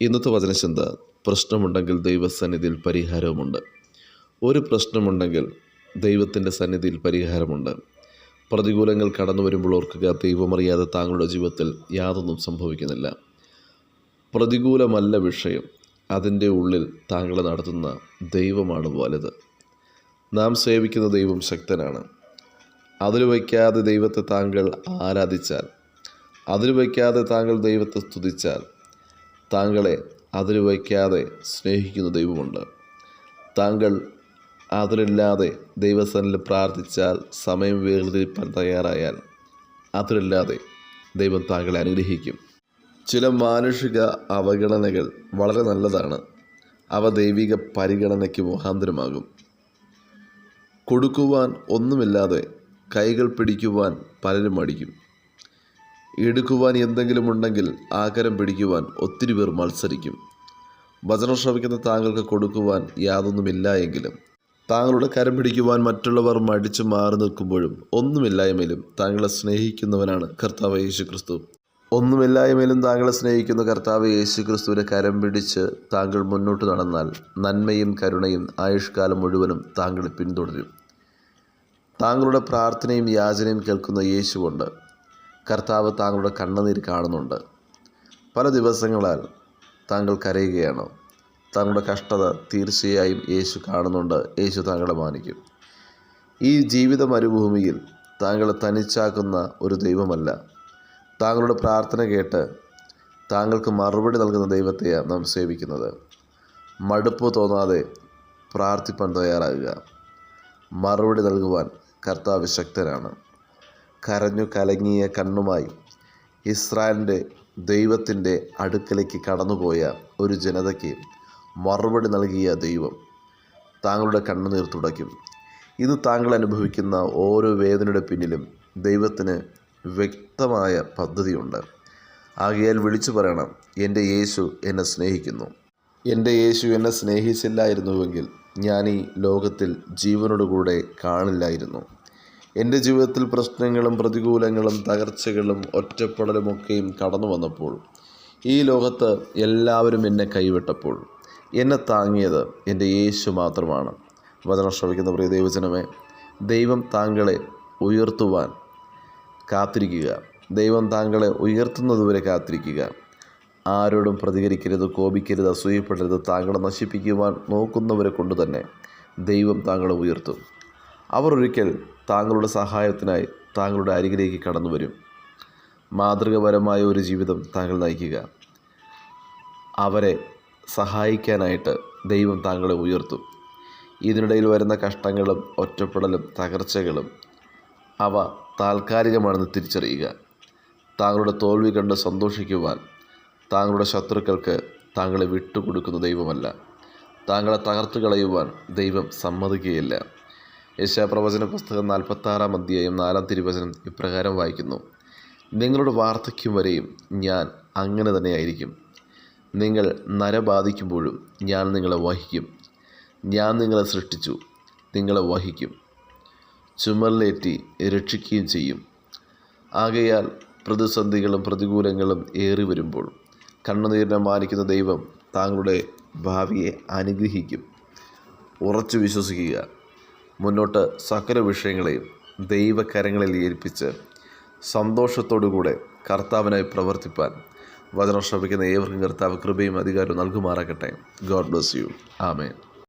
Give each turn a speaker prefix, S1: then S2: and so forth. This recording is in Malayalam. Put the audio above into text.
S1: ഇന്നത്തെ വചനചിന്ത പ്രശ്നമുണ്ടെങ്കിൽ ദൈവസന്നിധിയിൽ പരിഹാരവുമുണ്ട്. ഒരു പ്രശ്നമുണ്ടെങ്കിൽ ദൈവത്തിന്റെ സന്നിധിയിൽ പരിഹാരമുണ്ട്. പ്രതികൂലങ്ങൾ കടന്നു വരുമ്പോൾ ഓർക്കുക ദൈവമറിയാതെ താങ്കളുടെ ജീവിതത്തിൽ യാതൊന്നും സംഭവിക്കുന്നില്ല. പ്രതികൂലമല്ല വിഷയം. അതിന്റെ ഉള്ളിൽ താങ്കളെ നടത്തുന്ന ദൈവമാണ് വലുത്. നാം സേവിക്കുന്ന ദൈവം ശക്തനാണ്. അതിൽ വയ്ക്കാതെ ദൈവത്തെ താങ്കൾ ആരാധിച്ചാൽ അതിൽ വയ്ക്കാതെ താങ്കൾ ദൈവത്തെ സ്തുതിച്ചാൽ താങ്കളെ അതിരു വയ്ക്കാതെ സ്നേഹിക്കുന്ന ദൈവമുണ്ട്. താങ്കൾ അതിരില്ലാതെ ദൈവസനിൽ പ്രാർത്ഥിച്ചാൽ സമയം വേർതിരിപ്പാൻ തയ്യാറായാൽ അതിരില്ലാതെ ദൈവം താങ്കളെ അനുഗ്രഹിക്കും. ചില മാനുഷിക അവഗണനകൾ വളരെ നല്ലതാണ്. അവ ദൈവിക പരിഗണനയ്ക്ക് മുഖാന്തരമാകും. കൊടുക്കുവാൻ ഒന്നുമില്ലാതെ കൈകൾ പിടിക്കുവാൻ പലരും മടിക്കും. എടുക്കുവാൻ എന്തെങ്കിലും ഉണ്ടെങ്കിൽ ആകരം പിടിക്കുവാൻ ഒത്തിരി പേർ മത്സരിക്കും. വചനം ശ്രമിക്കുന്ന താങ്കൾക്ക് കൊടുക്കുവാൻ യാതൊന്നുമില്ല എങ്കിലും താങ്കളുടെ കരം പിടിക്കുവാൻ മറ്റുള്ളവർ മടിച്ചു മാറി നിൽക്കുമ്പോഴും ഒന്നുമില്ലായ്മയിലും താങ്കളെ സ്നേഹിക്കുന്നവനാണ് കർത്താവ് യേശു ക്രിസ്തു ഒന്നുമില്ലായ്മയിലും താങ്കളെ സ്നേഹിക്കുന്ന കർത്താവ് യേശു ക്രിസ്തുവിനെ കരം പിടിച്ച് താങ്കൾ മുന്നോട്ട് നടന്നാൽ നന്മയും കരുണയും ആയുഷ്കാലം മുഴുവനും താങ്കളെ പിന്തുടരും. താങ്കളുടെ പ്രാർത്ഥനയും യാചനയും കേൾക്കുന്ന യേശുവുണ്ട് കർത്താവ് താങ്കളുടെ കണ്ണുനീര് കാണുന്നുണ്ട്. പല ദിവസങ്ങളാൽ താങ്കൾ കരയുകയാണ്. താങ്കളുടെ കഷ്ടത തീർച്ചയായും യേശു കാണുന്നുണ്ട്. യേശു താങ്കളെ മാനിക്കും. ഈ ജീവിത മരുഭൂമിയിൽ താങ്കളെ തനിച്ചാക്കുന്ന ഒരു ദൈവമല്ല. താങ്കളുടെ പ്രാർത്ഥന കേട്ട് താങ്കൾക്ക് മറുപടി നൽകുന്ന ദൈവത്തെയാണ് നാം സേവിക്കുന്നത്. മടുപ്പ് തോന്നാതെ പ്രാർത്ഥിപ്പാൻ തയ്യാറാകുക. മറുപടി നൽകുവാൻ കർത്താവ് ശക്തനാണ്. കരഞ്ഞു കലങ്ങിയ കണ്ണുമായി ഇസ്രായേലിന്റെ ദൈവത്തിന്റെ അടുക്കലേക്ക് കടന്നുപോയ ഒരു ജനതയ്ക്ക് മറുപടി നൽകിയ ദൈവം താങ്കളുടെ കണ്ണുനീർ തുടയ്ക്കും. ഇത് താങ്കൾ അനുഭവിക്കുന്ന ഓരോ വേദനയുടെ പിന്നിലും ദൈവത്തിന് വ്യക്തമായ പദ്ധതിയുണ്ട്. ആകയാൽ വിളിച്ചു പറയണം എന്റെ യേശു എന്നെ സ്നേഹിക്കുന്നു. എന്റെ യേശു എന്നെ സ്നേഹിച്ചില്ലായിരുന്നുവെങ്കിൽ ഞാൻ ഈ ലോകത്തിൽ ജീവനോടുകൂടെ കാണില്ലായിരുന്നു. എന്റെ ജീവിതത്തിൽ പ്രശ്നങ്ങളും പ്രതികൂലങ്ങളും തകർച്ചകളും ഒറ്റപ്പെടലുമൊക്കെയും കടന്നു വന്നപ്പോൾ ഈ ലോകത്ത് എല്ലാവരും എന്നെ കൈവിട്ടപ്പോൾ എന്നെ താങ്ങിയത് എന്റെ യേശു മാത്രമാണ്. വചനം ശ്രമിക്കുന്ന പ്രിയ ദൈവജനമേ ദൈവം താങ്കളെ ഉയർത്തുവാൻ കാത്തിരിക്കുക. ദൈവം താങ്കളെ ഉയർത്തുന്നതുവരെ കാത്തിരിക്കുക. ആരോടും പ്രതികരിക്കരുത് കോപിക്കരുത് അസൂയപ്പെടരുത് താങ്കളെ നശിപ്പിക്കുവാൻ നോക്കുന്നവരെ കൊണ്ട് തന്നെ ദൈവം താങ്കളെ ഉയർത്തും. അവർ ഒരിക്കൽ താങ്കളുടെ സഹായത്തിനായി താങ്കളുടെ അരികിലേക്ക് കടന്നു വരും. മാതൃകപരമായ ഒരു ജീവിതം താങ്കൾ നയിക്കുക. അവരെ സഹായിക്കാനായിട്ട് ദൈവം താങ്കളെ ഉയർത്തും. ഇതിനിടയിൽ വരുന്ന കഷ്ടങ്ങളും ഒറ്റപ്പെടലും തകർച്ചകളും അവ താൽക്കാലികമാണെന്ന് തിരിച്ചറിയുക. താങ്കളുടെ തോൽവി കണ്ട് സന്തോഷിക്കുവാൻ താങ്കളുടെ ശത്രുക്കൾക്ക് താങ്കളെ വിട്ടുകൊടുക്കുന്ന ദൈവമല്ല. താങ്കളെ തകർത്ത് കളയുവാൻ ദൈവം സമ്മതിക്കുകയില്ല. യശാപ്രവചന പുസ്തകം നാൽപ്പത്താറാം അധ്യായം നാലാം തിരുവചനം ഇപ്രകാരം വായിക്കുന്നു. നിങ്ങളുടെ വാർദ്ധക്യം വരെയും ഞാൻ അങ്ങനെ തന്നെയായിരിക്കും നിങ്ങൾ നരബാധിക്കുമ്പോഴും ഞാൻ നിങ്ങളെ വഹിക്കും. ഞാൻ നിങ്ങളെ സൃഷ്ടിച്ചു നിങ്ങളെ വഹിക്കും. ചുമലിലേറ്റി രക്ഷിക്കുകയും ചെയ്യും. ആകയാൽ പ്രതിസന്ധികളും പ്രതികൂലങ്ങളും ഏറി വരുമ്പോൾ കണ്ണുനീരിനെ മാനിക്കുന്ന ദൈവം താങ്കളുടെ ഭാവിയെ അനുഗ്രഹിക്കും. ഉറച്ചു വിശ്വസിക്കുക. മുന്നോട്ട് സകല വിഷയങ്ങളെയും ദൈവകരങ്ങളിൽ ഏൽപ്പിച്ച് സന്തോഷത്തോടുകൂടെ കർത്താവിനായി പ്രവർത്തിപ്പാൻ വചനം ശ്രമിക്കുന്ന ഏവർക്കും കർത്താവ് കൃപയും അധികാരവും നൽകുമാറാകട്ടെ. God bless you. ആമേൻ.